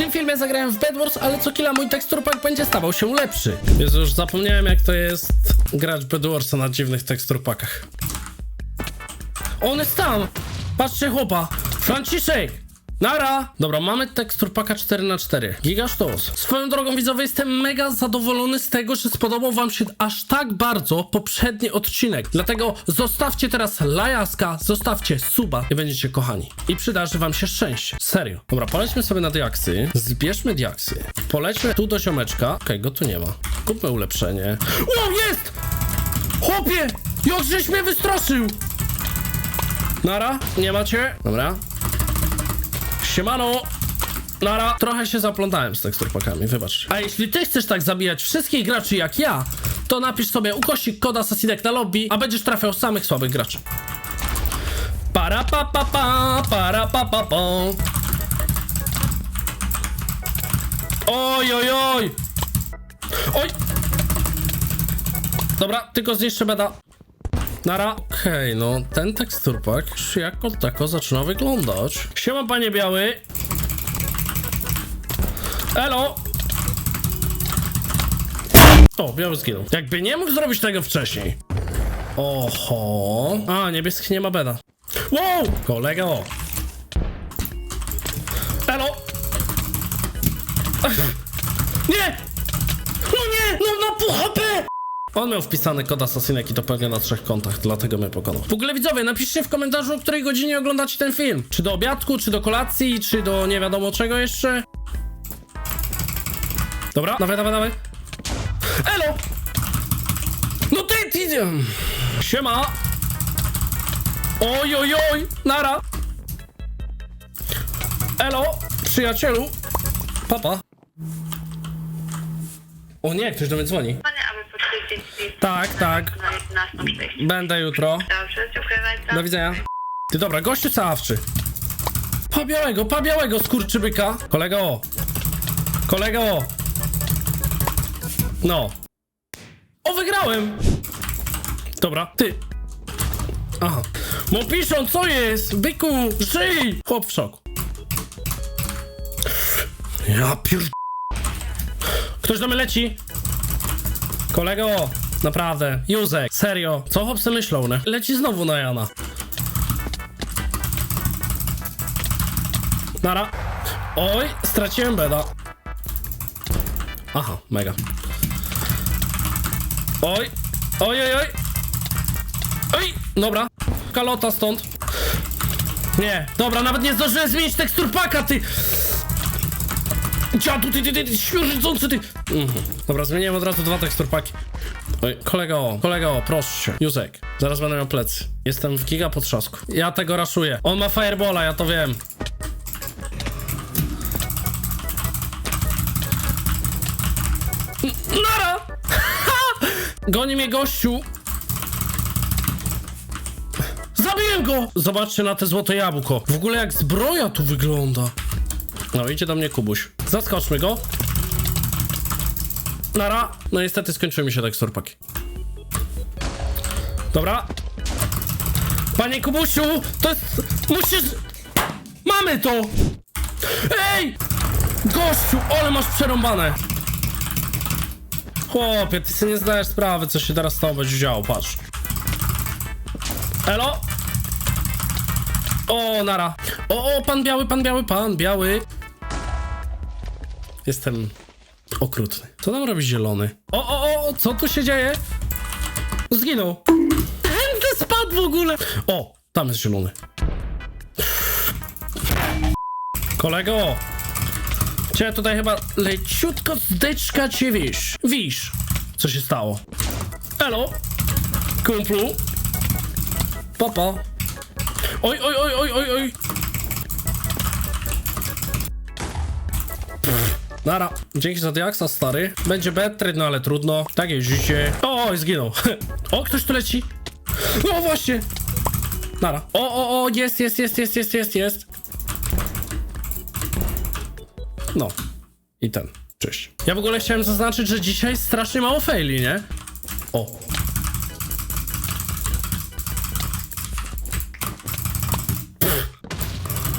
tym filmie zagrałem w Bed Wars, ale co chwila mój teksturpak będzie stawał się lepszy. Jezu, już zapomniałem jak to jest grać w Bed Warsa na dziwnych teksturpakach. On jest tam! Patrzcie chłopa! Franciszek! Nara! Dobra, mamy tekstur paka 4x4. Giga sztos. Swoją drogą widzowie, jestem mega zadowolony z tego, że spodobał wam się aż tak bardzo poprzedni odcinek. Dlatego zostawcie teraz lajaska, zostawcie suba i będziecie kochani. I przydarzy wam się szczęście. Serio. Dobra, polećmy sobie na diaksy. Zbierzmy diaksy. Polećmy tu do ziomeczka. Okej, go tu nie ma. Kupmy ulepszenie. Wow, jest! Chłopie! Jak żeś mnie wystraszył! Nara, nie macie? Dobra. Siemano! Nara, trochę się zaplątałem z teksturpakami, wybacz. A jeśli ty chcesz tak zabijać wszystkich graczy jak ja, to napisz sobie ukośnik kod Assassinek na lobby, a będziesz trafiał samych słabych graczy. Para pa pa pa, para pa pa pa. Oj, oj, oj! Oj! Dobra, tylko zniszczę beda. Nara. Okej, no ten teksturpak już jako tako zaczyna wyglądać. Siema panie biały. Elo. O, biały zginął. Jakby nie mógł zrobić tego wcześniej. Oho. A, niebieski nie ma beda. Wow! Kolega o. Elo. Ach. Nie! No nie! No na pół HP! On miał wpisany kod Assassinek i to pewnie na trzech kontach, dlatego mnie pokonał. W ogóle widzowie, napiszcie w komentarzu, o której godzinie oglądacie ten film. Czy do obiadku, czy do kolacji, czy do nie wiadomo czego jeszcze. Dobra, dawaj, dawaj, dawaj. Elo! No ty, ty... Siema! Oj, oj, oj! Nara! Elo, przyjacielu! Papa. O nie, ktoś do mnie dzwoni. Tak, tak. na 11.30. Będę jutro. Dobrze, dziękuję bardzo. Do widzenia. Ty dobra, gościu caławczy. Pa białego, pa białego, skurczybyka. Kolego. Kolego. No. O, wygrałem. Dobra, ty. Aha. Mo piszą, co jest? Byku, żyj! Chłop w szoku. Ja pier... Ktoś do mnie leci. Kolego, naprawdę, Józek, serio, co chłopcy myślą, ne? Leci znowu na Jana. Nara. Oj, straciłem beda. Aha, mega. Oj, oj, oj, oj. Oj, dobra. Kalota stąd. Nie, dobra, nawet nie zdążyłem zmienić teksturpaka, ty. Dziadu, ty, ty, ty, ty świeżydzący, ty. Mhm. Dobra, zmieniłem od razu dwa teksturpaki. Oj, kolego, kolego, proszę się. Józek, zaraz będę miał plecy. Jestem w giga potrzasku. Ja tego raszuję. On ma firebola, ja to wiem. Nara! Goni mnie gościu. Zabiłem go! Zobaczcie na te złote jabłko. W ogóle jak zbroja tu wygląda. No, idzie do mnie Kubuś. Zaskoczmy go. Nara. No niestety skończyły mi się teksturpaki. Dobra. Panie Kubusiu, to jest... Musisz... Mamy to! Ej! Gościu, ale masz przerąbane. Chłopie, ty sobie nie zdajesz sprawy, co się teraz z tobą będzie działo, patrz. Elo? O, nara. O, o, pan biały, pan biały, pan biały. Jestem okrutny. Co tam robi zielony? O, o, o, co tu się dzieje? Zginął. Ten spadł w ogóle. O, tam jest zielony. Kolego. Cię tutaj chyba leciutko zdeczka cię wisz. Wisz, co się stało. Elo, kumplu. Papa. Oj, oj, oj, oj, oj, oj. Nara, dzięki za diaksa, stary. Będzie betry, no ale trudno. Tak jest życie. O, zginął. O, ktoś tu leci. O, właśnie. Nara. O, o, o, jest, jest, jest, jest, jest, jest, jest. No. I ten. Cześć. Ja w ogóle chciałem zaznaczyć, że dzisiaj strasznie mało faili, nie? O.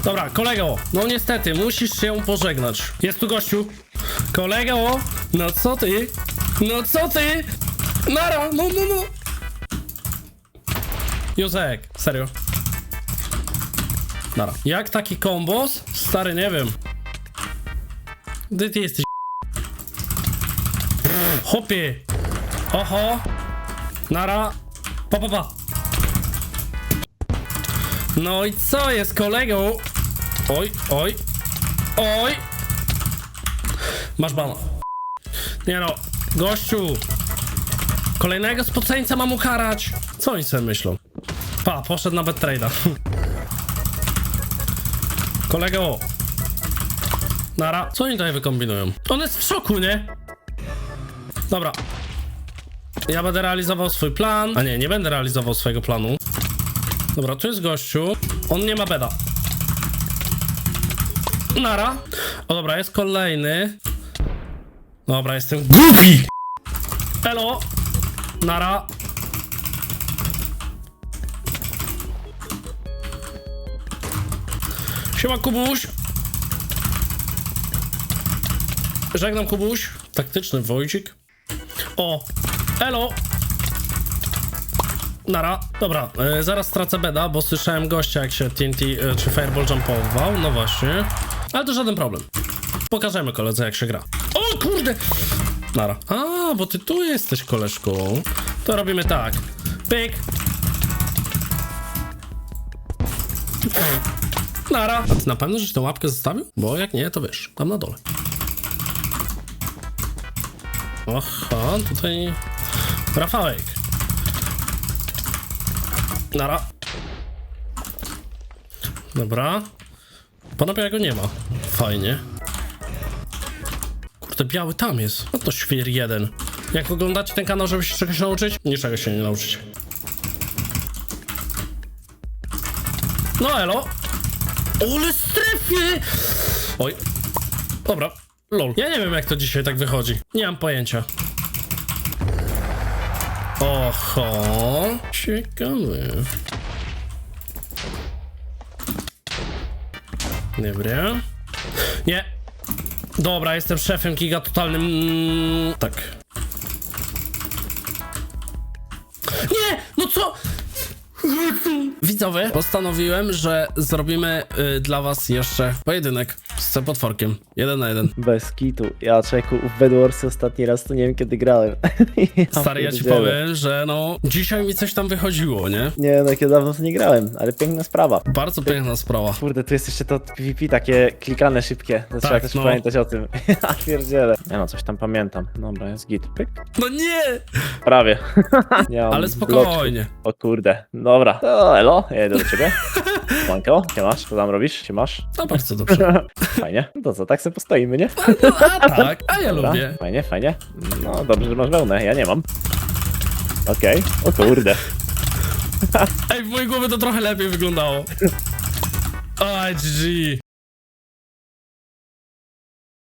Dobra, kolego, no niestety, musisz się pożegnać. Jest tu gościu. Kolego, no co ty? No co ty? Nara, no, no, no. Józek, serio. Nara. Jak taki kombos? Stary, nie wiem. Ty, ty jesteś Hopie. Oho. Nara. Pa, pa, pa. No i co jest kolego? Oj, oj. Oj. Masz bana. Nie no, gościu. Kolejnego spoceńca mam ukarać. Co oni sobie myślą? Pa, poszedł na trade'a. Kolego. Nara. Co oni tutaj wykombinują? On jest w szoku, nie? Dobra. Ja będę realizował swój plan. A nie, nie będę realizował swojego planu. Dobra, tu jest gościu. On nie ma beda. Nara. O dobra, jest kolejny. Dobra, jestem głupi! Elo! Nara. Siema Kubuś. Żegnam Kubuś. Taktyczny Wojcik. O! Elo! Nara. Dobra, e, zaraz stracę beda, bo słyszałem gościa jak się TNT e, czy Fireball jumpował. No właśnie. Ale to żaden problem. Pokażemy koledze jak się gra. O kurde! Nara. A, bo ty tu jesteś koleżką. To robimy tak. Pyk. Nara. A ty na pewno, żeś tę łapkę zostawił? Bo jak nie, to wiesz, tam na dole. Aha, tutaj Rafałek. Nara. Dobra. Panowie, jego nie ma. Fajnie. Kurde, biały tam jest. No to świr jeden. Jak oglądacie ten kanał, żeby się czegoś nauczyć? Niczego się nie nauczycie. No elo. Ole strefie! Oj. Dobra. Lol. Ja nie wiem jak to dzisiaj tak wychodzi. Nie mam pojęcia. Oho. Ciekawe. Dobra. Nie. Dobra, jestem szefem giga totalnym. Mm, tak. Widzowie, postanowiłem, że zrobimy y, dla was jeszcze pojedynek z tym potworkiem. Jeden na jeden. Bez kitu. Ja czeku, w Bedwars ostatni raz to nie wiem kiedy grałem. Stary, ja ci pierdzielę. powiem, że no, dzisiaj mi coś tam wychodziło, nie? Nie, no jak ja dawno to nie grałem, ale piękna sprawa. Bardzo piękna sprawa. Kurde, tu jest jeszcze to PvP takie klikane szybkie. To trzeba też no. pamiętać o tym. Ja pierdzielę. Nie no, coś tam pamiętam. Dobra, jest git. Pyk. No nie! Prawie. nie mam Ale spokojnie. O kurde. Dobra. To elo, ja jedę do ciebie. Manko, się masz? Co tam robisz? Się masz? No bardzo dobrze. Fajnie. No to co, tak sobie postoimy, nie? No, a tak, a ja Dobra, lubię. Fajnie, fajnie. No dobrze, że masz wełnę, ja nie mam. Okej, o kurde. Ej, w mojej głowie to trochę lepiej wyglądało. Oj, GG.